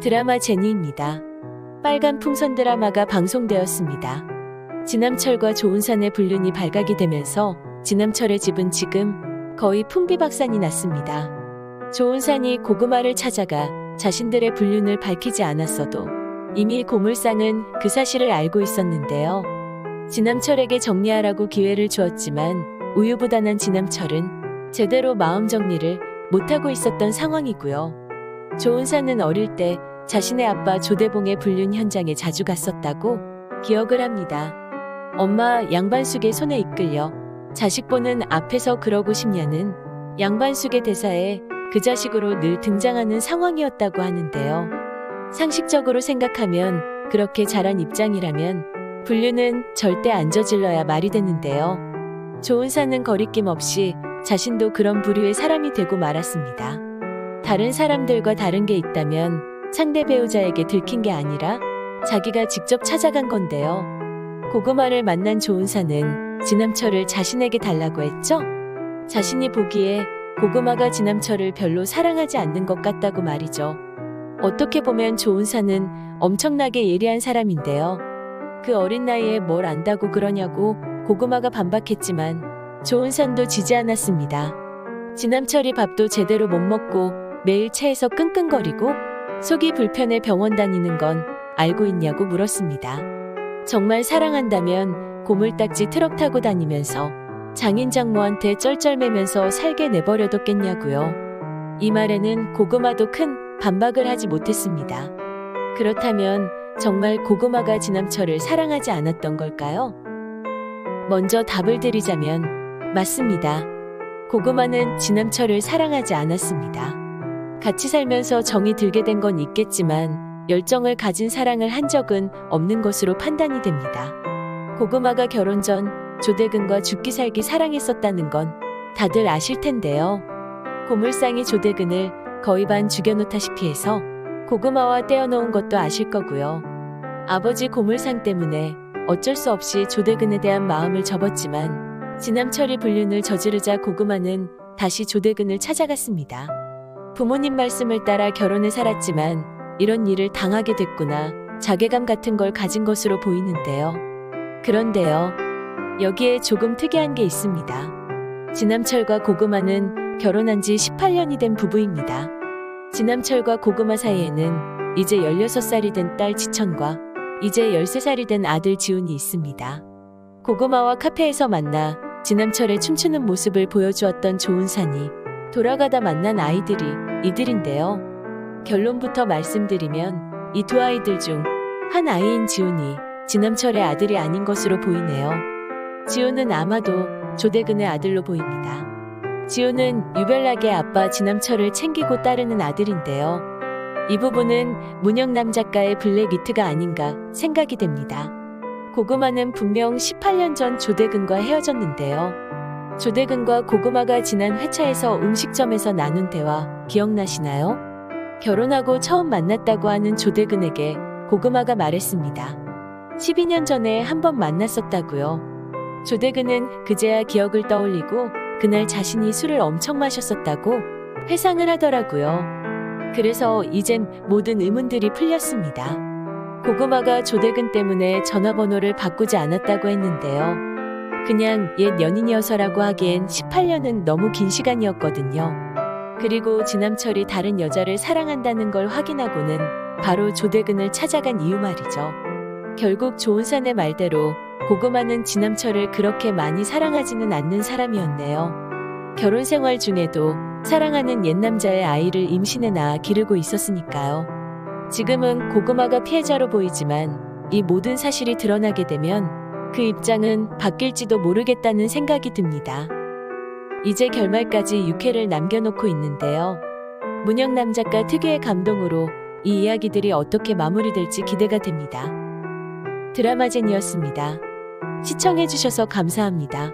드라마 제니입니다. 빨간 풍선 드라마가 방송되었습니다. 진남철과 조은산의 불륜이 발각이 되면서 진남철의 집은 지금 거의 풍비박산이 났습니다. 조은산이 고구마를 찾아가 자신들의 불륜을 밝히지 않았어도 이미 고물상은 그 사실을 알고 있었는데요. 진남철에게 정리하라고 기회를 주었지만 우유부단한 진남철은 제대로 마음 정리를 못하고 있었던 상황이고요. 조은사는 어릴 때 자신의 아빠 조대봉의 불륜 현장에 자주 갔었다고 기억을 합니다. 엄마 양반숙의 손에 이끌려 자식 보는 앞에서 그러고 싶냐는 양반숙의 대사에 그 자식으로 늘 등장하는 상황이었다고 하는데요. 상식적으로 생각하면 그렇게 자란 입장이라면 불륜은 절대 안 저질러야 말이 되는데요. 조은사는 거리낌 없이 자신도 그런 부류의 사람이 되고 말았습니다. 다른 사람들과 다른 게 있다면 상대 배우자에게 들킨 게 아니라 자기가 직접 찾아간 건데요. 고구마를 만난 조은사는 진남철을 자신에게 달라고 했죠. 자신이 보기에 고구마가 진남철을 별로 사랑하지 않는 것 같다고 말이죠. 어떻게 보면 조은사는 엄청나게 예리한 사람인데요. 그 어린 나이에 뭘 안다고 그러냐고 고구마가 반박했지만 조은산도 지지 않았습니다. 진남철이 밥도 제대로 못 먹고 매일 차에서 끙끙거리고 속이 불편해 병원 다니는 건 알고 있냐고 물었습니다. 정말 사랑한다면 고물딱지 트럭 타고 다니면서 장인 장모한테 쩔쩔매면서 살게 내버려뒀겠냐고요. 이 말에는 고구마도 큰 반박을 하지 못했습니다. 그렇다면 정말 고구마가 진남철을 사랑하지 않았던 걸까요? 먼저 답을 드리자면 맞습니다. 고구마는 진남철을 사랑하지 않았습니다. 같이 살면서 정이 들게 된 건 있겠지만 열정을 가진 사랑을 한 적은 없는 것으로 판단이 됩니다. 고구마가 결혼 전 조대근과 죽기 살기 사랑했었다는 건 다들 아실 텐데요. 고물상이 조대근을 거의 반 죽여놓다시피 해서 고구마와 떼어놓은 것도 아실 거고요. 아버지 고물상 때문에 어쩔 수 없이 조대근에 대한 마음을 접었지만 진남철이 불륜을 저지르자 고구마는 다시 조대근을 찾아갔습니다. 부모님 말씀을 따라 결혼을 살았지만 이런 일을 당하게 됐구나 자괴감 같은 걸 가진 것으로 보이는데요. 그런데요. 여기에 조금 특이한 게 있습니다. 진남철과 고구마는 결혼한 지 18년이 된 부부입니다. 진남철과 고구마 사이에는 이제 16살이 된 딸 지천과 이제 13살이 된 아들 지훈이 있습니다. 고구마와 카페에서 만나 진남철의 춤추는 모습을 보여주었던 조은산이 돌아가다 만난 아이들이 이들인데요. 결론부터 말씀드리면 이 두 아이들 중 한 아이인 지훈이 진남철의 아들이 아닌 것으로 보이네요. 지훈은 아마도 조대근의 아들로 보입니다. 지훈은 유별나게 아빠 진남철을 챙기고 따르는 아들인데요. 이 부분은 문영남 작가의 블랙 이트가 아닌가 생각이 됩니다. 고구마는 분명 18년 전 조대근과 헤어졌는데요. 조대근과 고구마가 지난 회차에서 음식점에서 나눈 대화 기억나시나요? 결혼하고 처음 만났다고 하는 조대근에게 고구마가 말했습니다. 12년 전에 한 번 만났었다고요. 조대근은 그제야 기억을 떠올리고 그날 자신이 술을 엄청 마셨었다고 회상을 하더라고요. 그래서 이젠 모든 의문들이 풀렸습니다. 고구마가 조대근 때문에 전화번호를 바꾸지 않았다고 했는데요. 그냥 옛 연인이어서라고 하기엔 18년은 너무 긴 시간이었거든요. 그리고 진남철이 다른 여자를 사랑한다는 걸 확인하고는 바로 조대근을 찾아간 이유 말이죠. 결국 조은산의 말대로 고구마는 진남철을 그렇게 많이 사랑하지는 않는 사람이었네요. 결혼 생활 중에도 사랑하는 옛 남자의 아이를 임신해 낳아 기르고 있었으니까요. 지금은 고구마가 피해자로 보이지만 이 모든 사실이 드러나게 되면 그 입장은 바뀔지도 모르겠다는 생각이 듭니다. 이제 결말까지 6회를 남겨놓고 있는데요. 문영남 작가 특유의 감동으로 이 이야기들이 어떻게 마무리될지 기대가 됩니다. 드라마젠이었습니다. 시청해주셔서 감사합니다.